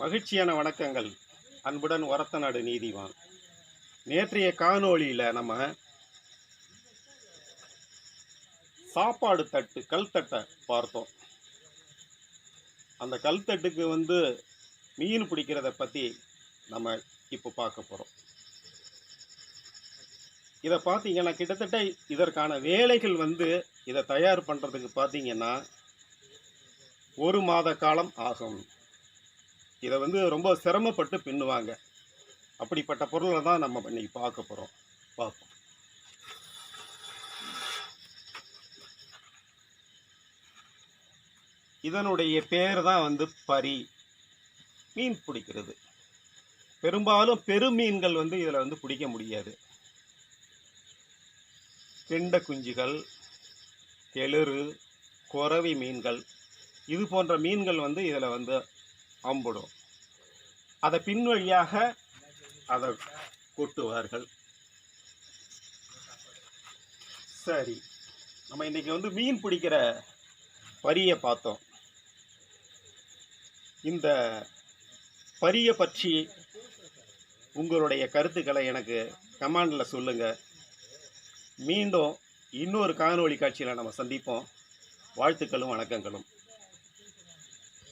மகிழ்ச்சியான வணக்கங்கள். அன்புடன் ஒரத்தநாடு நீதிவான். நேற்றைய காணொளியில் நம்ம சாப்பாடு தட்டு கல்தட்டை பார்த்தோம். அந்த கல்தட்டுக்கு வந்து மீன் பிடிக்கிறத பற்றி நம்ம இப்போ பார்க்க போகிறோம் இதை பார்த்தீங்கன்னா கிட்டத்தட்ட இதற்கான வேலைகள் வந்து இதை தயார் பண்ணுறதுக்கு பார்த்தீங்கன்னா ஒரு மாத காலம் ஆகும். இதை வந்து ரொம்ப சிரமப்பட்டு பின்னுவாங்க. அப்படிப்பட்ட பொருளை தான் நம்ம இன்னைக்கு பார்க்க போகிறோம் பார்ப்போம். இதனுடைய பேர் தான் வந்து பரி. மீன் பிடிக்கிறது. பெரும்பாலும் பெருமீன்கள் வந்து இதில் வந்து பிடிக்க முடியாது. கெண்ட குஞ்சுகள் கெளுரு குறவி மீன்கள் இது போன்ற மீன்கள் வந்து இதில் வந்து அம்பிடும். அதை பின்வழியாக அதை கொட்டுவார்கள். சரி நம்ம இன்னைக்கு வந்து மீன் பிடிக்கிற பரியை பார்த்தோம். இந்த பரியை பற்றி உங்களுடைய கருத்துக்களை எனக்கு கமாண்டில் சொல்லுங்கள் மீண்டும் இன்னொரு காணொளி காட்சியில் நம்ம சந்திப்போம். வாழ்த்துக்களும் வணக்கங்களும்.